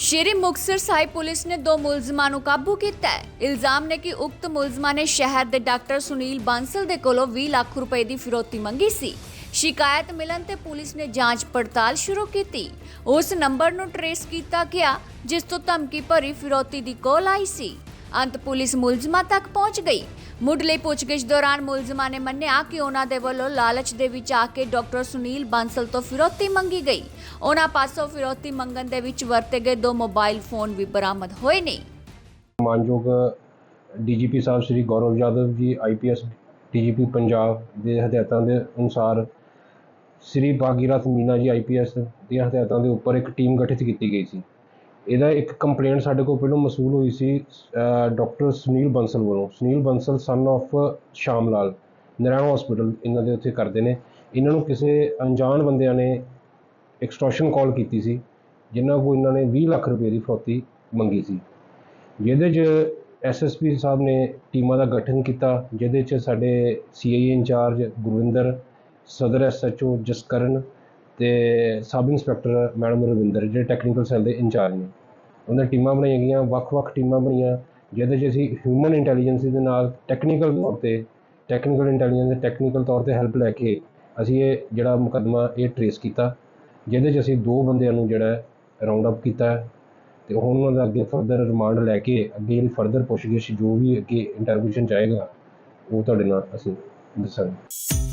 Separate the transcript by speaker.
Speaker 1: ਸ਼੍ਰੀ Muktsar Sahib police ਨੇ ਦੋ ਮੁਲਜ਼ਮਾਂ ਨੂੰ ਕਾਬੂ ਕੀਤਾ ਹੈ। ਇਲਜ਼ਾਮ ਨੇ ਕਿ ਉਕਤ ਮੁਲਜ਼ਮਾਂ ਨੇ ਸ਼ਹਿਰ ਦੇ ਡਾਕਟਰ ਸੁਨੀਲ ਬਾਂਸਲ ਦੇ ਕੋਲੋਂ 20 ਲੱਖ ਰੁਪਏ ਦੀ ਫਿਰੌਤੀ ਮੰਗੀ ਸੀ। ਸ਼ਿਕਾਇਤ ਮਿਲਣ ਤੇ ਪੁਲਿਸ ਨੇ ਜਾਂਚ ਪੜਤਾਲ ਸ਼ੁਰੂ ਕੀਤੀ। ਉਸ ਨੰਬਰ ਨੂੰ ਟਰੇਸ ਕੀਤਾ ਗਿਆ, ਜਿਸ ਤੋਂ ਧਮਕੀ ਭਰੀ ਫਿਰੌਤੀ ਦੀ ਕੋਲ ਆਈ ਸੀ। ਅੰਤ ਪੁਲਿਸ ਮੁਲਜ਼ਮਾਂ ਤੱਕ ਪਹੁੰਚ ਗਈ। ਮੁੱਢਲੀ ਪੁੱਛਗਿੱਛ ਦੌਰਾਨ ਮੁਲਜ਼ਮਾਂ ਨੇ ਮੰਨਿਆ ਕਿ ਉਹਨਾਂ ਦੇ ਵੱਲੋਂ ਲਾਲਚ ਦੇ ਵਿੱਚ ਆ ਕੇ ਡਾਕਟਰ ਸੁਨੀਲ ਬਾਂਸਲ ਤੋਂ ਫਿਰੌਤੀ ਮੰਗੀ ਗਈ। ਉਹਨਾਂ ਪਾਸੋਂ ਫਿਰੌਤੀ ਮੰਗਣ ਦੇ ਵਿੱਚ ਵਰਤੇ ਗਏ ਦੋ ਮੋਬਾਈਲ ਫੋਨ ਵੀ ਬਰਾਮਦ ਹੋਏ ਨੇ।
Speaker 2: ਮਾਨਯੋਗ ਡੀਜੀਪੀ ਸਾਹਿਬ ਸ਼੍ਰੀ ਗੌਰਵ ਯਾਦਵ ਜੀ ਆਈਪੀਐਸ ਡੀਜੀਪੀ ਪੰਜਾਬ ਦੇ ਹਦਾਇਤਾਂ ਦੇ ਅਨੁਸਾਰ ਸ਼੍ਰੀ ਭਾਗੀਰਥ ਮੀਨਾ ਜੀ ਆਈਪੀਐਸ ਦੀਆਂ ਹਦਾਇਤਾਂ ਦੇ ਉੱਪਰ ਇੱਕ ਟੀਮ ਗਠਿਤ ਕੀਤੀ ਗਈ ਸੀ। ਇਹਦਾ ਇੱਕ ਕੰਪਲੇਂਟ ਸਾਡੇ ਕੋਲ ਪਹਿਲਾਂ ਮਸੂਲ ਹੋਈ ਸੀ ਡਾਕਟਰ ਸੁਨੀਲ ਬੰਸਲ ਵੱਲੋਂ। ਸੁਨੀਲ ਬੰਸਲ ਸਨ of ਸ਼ਾਮ ਲਾਲ ਨਰਾਇਣ ਹਸਪੀਟਲ ਇਹਨਾਂ ਦੇ ਉੱਥੇ ਕਰਦੇ ਨੇ। ਇਹਨਾਂ ਨੂੰ ਕਿਸੇ ਅਣਜਾਣ ਬੰਦਿਆਂ ਨੇ ਐਕਸਟੋਰਸ਼ਨ ਕਾਲ ਕੀਤੀ ਸੀ ਜਿਨ੍ਹਾਂ ਕੋਲ ਇਹਨਾਂ ਨੇ 20 ਲੱਖ ਰੁਪਏ ਦੀ ਫਰੌਤੀ ਮੰਗੀ ਸੀ। ਜਿਹਦੇ 'ਚ ਐਸਐਸਪੀ ਸਾਹਿਬ ਨੇ ਟੀਮਾਂ ਦਾ ਗਠਨ ਕੀਤਾ, ਜਿਹਦੇ 'ਚ ਸਾਡੇ ਸੀਆਈਏ ਇੰਚਾਰਜ ਗੁਰਵਿੰਦਰ, ਸਦਰ ਐਸਐਚਓ ਜਸਕਰਨ ਤੇ ਸਬ ਇੰਸਪੈਕਟਰ ਮੈਡਮ ਰਵਿੰਦਰ, ਜਿਹੜੇ ਟੈਕਨੀਕਲ ਸੈੱਲ ਦੇ ਇੰਚਾਰਜ ਨੇ, ਉਹਨਾਂ ਟੀਮਾਂ ਬਣਾਈਆਂ ਗਈਆਂ, ਵੱਖ-ਵੱਖ ਟੀਮਾਂ ਬਣੀਆਂ, ਜਿਹਦੇ 'ਚ ਅਸੀਂ ਹਿਊਮਨ ਇੰਟੈਲੀਜੈਂਸ ਦੇ ਨਾਲ ਟੈਕਨੀਕਲ ਤੌਰ ਤੇ ਟੈਕਨੀਕਲ ਇੰਟੈਲੀਜੈਂਸ ਦੇ ਟੈਕਨੀਕਲ ਤੌਰ ਤੇ ਹੈਲਪ ਲੈ ਕੇ ਅਸੀਂ ਇਹ ਜਿਹੜਾ ਮੁਕੱਦਮਾ ਇਹ ਟਰੇਸ ਕੀਤਾ, ਜਿਹਦੇ 'ਚ ਅਸੀਂ ਦੋ ਬੰਦਿਆਂ ਨੂੰ ਜਿਹੜਾ ਰਾਉਂਡ ਅਪ ਕੀਤਾ ਹੈ ਤੇ ਹੁਣ ਉਹਨਾਂ ਦਾ ਅੱਗੇ ਫਰਦਰ ਰਿਮਾਂਡ ਲੈ ਕੇ ਅੱਗੇ ਫਰਦਰ ਪੁੱਛਗਿੱਛ ਜੋ ਵੀ ਅੱਗੇ ਇੰਟਰਵਿਊਸ਼ਨ ਚਾਹੇਗਾ ਉਹ ਤੁਹਾਡੇ ਨਾਲ ਅਸੀਂ ਦੱਸਾਂਗੇ।